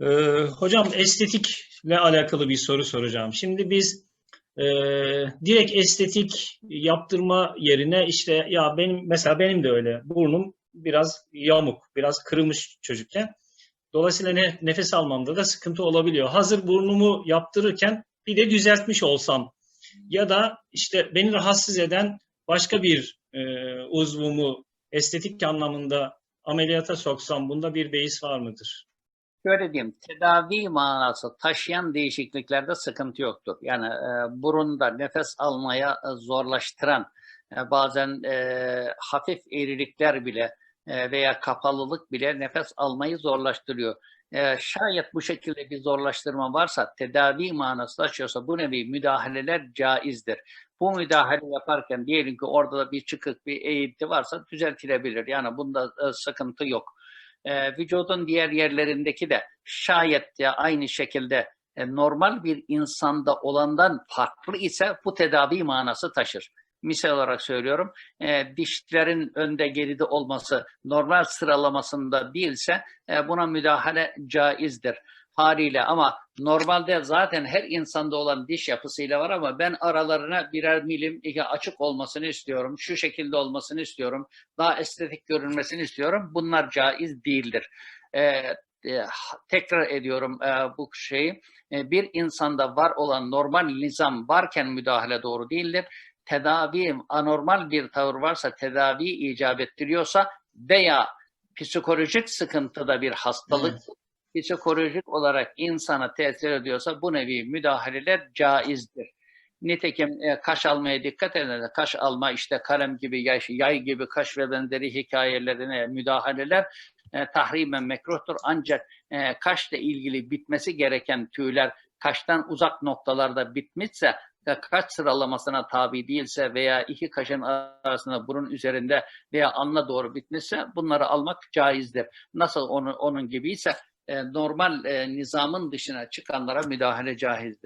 Ee, hocam estetikle alakalı bir soru soracağım. Şimdi biz e, direkt estetik yaptırma yerine işte ya benim mesela benim de öyle burnum biraz yamuk, biraz kırılmış çocukken. Dolayısıyla ne, nefes almamda da sıkıntı olabiliyor. Hazır burnumu yaptırırken bir de düzeltmiş olsam ya da işte beni rahatsız eden başka bir e, uzvumu estetik anlamında ameliyata soksam bunda bir beis var mıdır? Şöyle diyeyim, tedavi manası taşıyan değişikliklerde sıkıntı yoktur. Yani e, burunda nefes almaya e, zorlaştıran, e, bazen e, hafif eğrilikler bile e, veya kapalılık bile nefes almayı zorlaştırıyor. E, şayet bu şekilde bir zorlaştırma varsa, tedavi manası taşıyorsa bu nevi müdahaleler caizdir. Bu müdahale yaparken diyelim ki orada da bir çıkık, bir eğinti varsa düzeltilebilir. Yani bunda e, sıkıntı yok e, vücudun diğer yerlerindeki de şayet ya aynı şekilde e, normal bir insanda olandan farklı ise bu tedavi manası taşır. Misal olarak söylüyorum, e, dişlerin önde geride olması normal sıralamasında değilse e, buna müdahale caizdir haliyle ama normalde zaten her insanda olan diş yapısıyla var ama ben aralarına birer milim açık olmasını istiyorum. Şu şekilde olmasını istiyorum. Daha estetik görünmesini istiyorum. Bunlar caiz değildir. Ee, e, tekrar ediyorum e, bu şeyi. E, bir insanda var olan normal nizam varken müdahale doğru değildir. Tedavi anormal bir tavır varsa tedavi icap ettiriyorsa veya psikolojik sıkıntıda bir hastalık psikolojik olarak insana tesir ediyorsa bu nevi müdahaleler caizdir. Nitekim e, kaş almaya dikkat edin. Kaş alma işte kalem gibi, yay, yay gibi kaş ve benzeri hikayelerine müdahaleler e, tahrimen mekruhtur. Ancak e, kaşla ilgili bitmesi gereken tüyler kaştan uzak noktalarda bitmişse ve kaş sıralamasına tabi değilse veya iki kaşın arasında burun üzerinde veya alnına doğru bitmişse bunları almak caizdir. Nasıl onun, onun gibiyse e, normal e, nizamın dışına çıkanlara müdahale caizdir.